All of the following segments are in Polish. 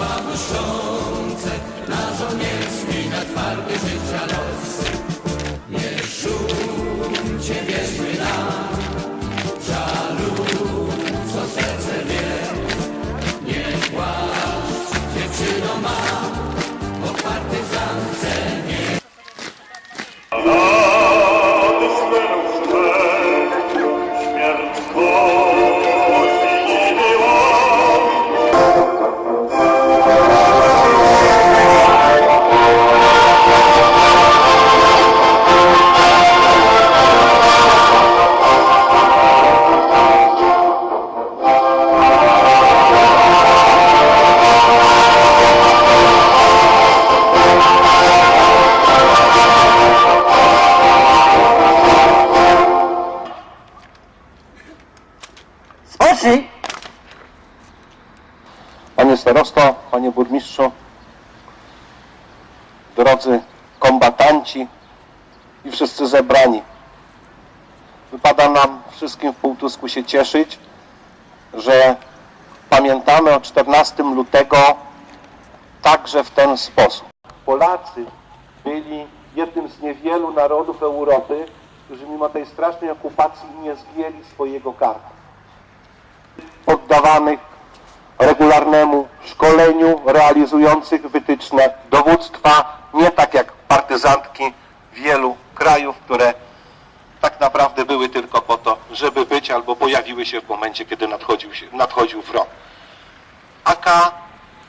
sois me Panie starosto, panie burmistrzu, drodzy kombatanci i wszyscy zebrani. Wypada nam wszystkim w Półtusku się cieszyć, że pamiętamy o 14 lutego także w ten sposób. Polacy byli jednym z niewielu narodów Europy, którzy mimo tej strasznej okupacji nie zgięli swojego karku. Poddawanych regularnemu szkoleniu, realizujących wytyczne dowództwa, nie tak jak partyzantki wielu krajów, które tak naprawdę były tylko po to, żeby być albo pojawiły się w momencie, kiedy nadchodził, się, nadchodził front. AK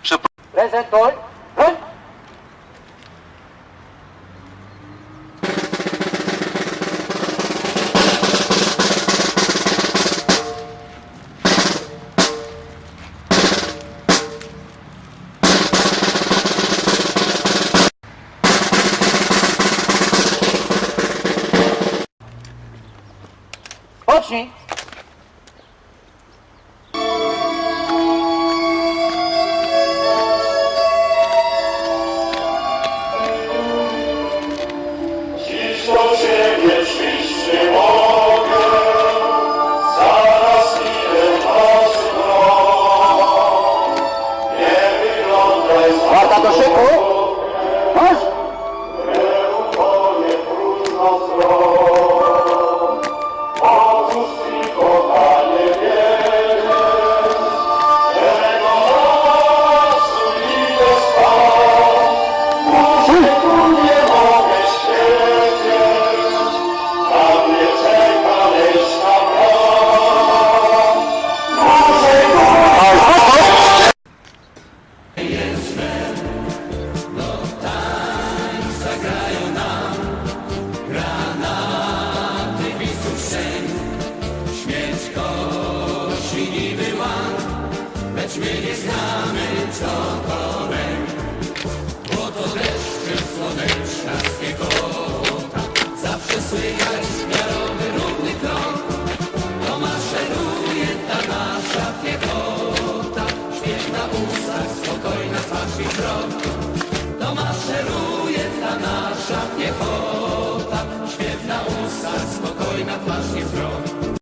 przeprowadził Pocznij. Dziś do Ciebie przyjść nie mogę, zaraz idę na. Nie wyglądaj za Warta do szyku. Próżno niby ład, lecz my nie znamy, co to lęk. Bo to deszcz słoneczna kołota, zawsze słychać miarowy równy krok. To maszeruje ta nasza piechota, śmiech na ustach, spokojna twarz i wzrok. To maszeruje ta nasza piechota.